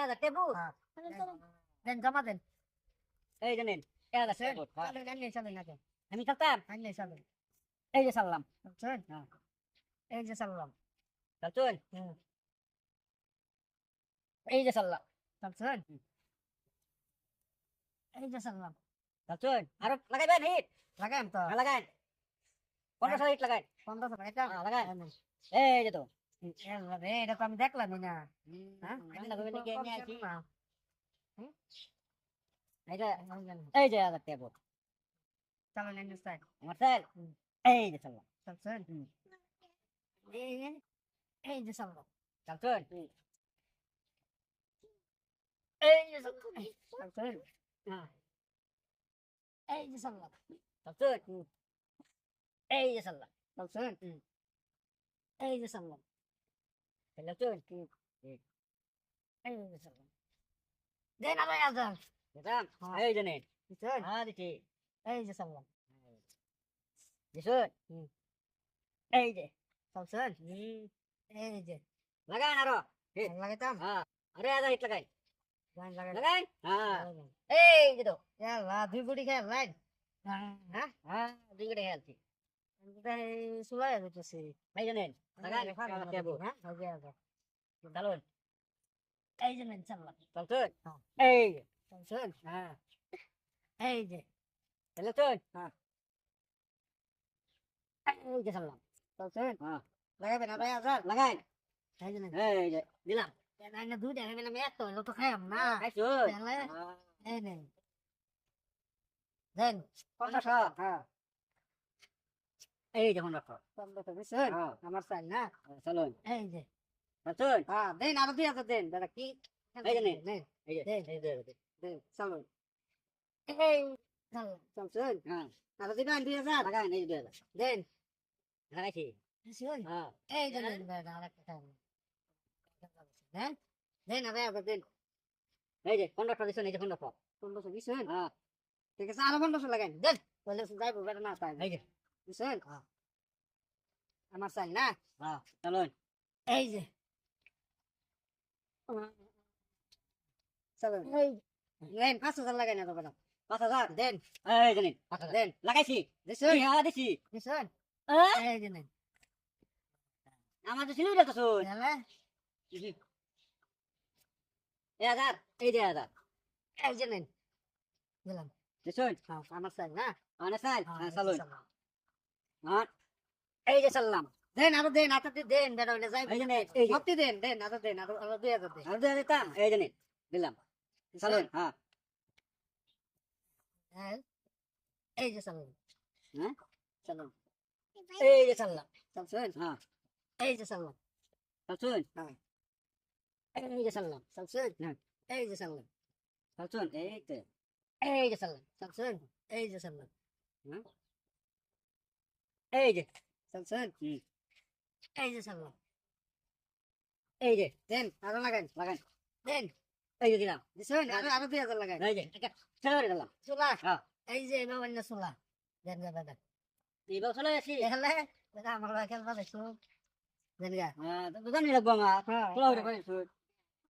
হাজার টেবু। হ্যাঁ। দেন জমা দেন। এই যে নেন এক হাজার হ্যাঁ। আমি খেলতাম এই যে সারলাম। হ্যাঁ। এই যে সারলাম। হুম। এই যে সারলাম। হুম। এই যে সারলাম। চলছুন আরও লাগাইবেন হিট? লাগাম তো। লাগান পনেরোশো হিট লাগান পনেরোশো হ্যাঁ, এই যে তো। রে এটা তো আমি দেখলামই না হ্যাঁ রান্না করবেন নাকি আমি আছি না এই যে এই যে এই যে হাজার টেবু চলেন এনে স্যার আমার স্যার হুম। এই যে সারলাম চলছেন হুম। এই যে- এই যে সারলাম চলছুন এই যে সারলাম চলছেন হ্যাঁ এই যে সারলাম চলছুন এই যে সারলাম চলছেন এই যে সারলাম এই যে সারলাম দেন হাজার দিতাম হ্যাঁ। এই নেন বুঝছেন হ্যাঁ দিচ্ছি এই যে সারলাম দিছুন। এই যে হুম। এই যে লাগান আরও লাগাইতাম হ্যাঁ আরে হাজার হিট লাগাই লাগাই লাগাই হ্যাঁ। এই যে তো দুই গুটি খেয়ে লাইন হ্যাঁ হ্যাঁ দুই করে খেলছি সুলাই যেতেছি এই যে নেন লাগান আমার টেবু হ্যাঁ হবে হবে চালুন এই যে নেন চাললাম চলছুন হ্যাঁ। এই যে চলছেন হ্যাঁ এই যে চলছুন হ্যাঁ। এই যে চাললাম চলছেন হ্যাঁ লাগাবেন আড়াই হাজার লাগাই এই যে নেন এই যে দিলাম না দুই টাকা পেলাম এক তো হলো তো খাইম না খাইছুন তাহলে হ্যাঁ। এই নেন দেন পনেরোশো হ্যাঁ এই যে পনেরোশো পনেরোশো বুঝছেন? হ্যাঁ। আমার চাই না? চলুন। এই যে। চলছুন হ্যাঁ দেন আরও দুই হাজার দেন। দাদা কি এই যে নেন। এই যে দেন। এই চলুন। এই চলুন চলছেন? হ্যাঁ। আরও দিবেন দুই হাজার? লাগান এই যে দেন। লাগাইছি বুঝছেন? হ্যাঁ। এই যে নেন দাদা আরেকটা খান দেন। দেন আড়াই হাজার দেন। এই যে পনেরোশো দিচ্ছেন এই যে পনেরোশো পনেরোশো হ্যাঁ। ঠিক আছে আরও পনেরোশো লাগান। দেন। বলে যাইবো বেটা না তাই এই যে। বুঝছেন? আমার চাই না? হ্যাঁ চলুন। এই যে। চলুন। নেন পাঁচ হাজার লাগাই না তো পাঁচ হাজার দেন। এই যে নিন পাঁচ হাজার। দেন। লাগাইছি। বুঝছেন হ্যাঁ দিছি। বুঝছেন এই যে নেন। আমার তো ছিল তো শুন এই হাজার এই যে হাজার। এই যে দিলাম। দিছুন? হ্যাঁ, আমার চাই না? হ্যাঁ, হ্যাঁ চলুন। হ্যাঁ এই যে চললাম দেন আরও দেন দি- দেন বেটা হইলে যাই এই যে এই যে সবটি দেন দেন আরও দেন আরও আরও দুই হাজার দেন আর দিয়ে দিতাম এই যে নিন দিলাম চলুন হ্যাঁ হ্যাঁ এই যে চালুন হ্যাঁ চালুন এই যে চললাম চলছেন হ্যাঁ এই যে চাললাম চলছুন হ্যাঁ। এই যে চললাম চলছেন হ্যাঁ। এই যে চাললাম চলছুন এই তো এই যে চাললাম চলছেন এই যে চাললাম এই যে হুম। এই যে চাললাম এই যে দেন আরও লাগান লাগান দেন এই যে দিলাম দিছেন আরও আরও দুই হাজার লাগান এই যে চলে দিলাম চুলা হ্যাঁ। এই যে এবার অন্য চুলা দেন গা দাদা এইবার চলে আসি দাদা আমার খেলবা দেখছ দেন গা হ্যাঁ জানি লাগবো আমার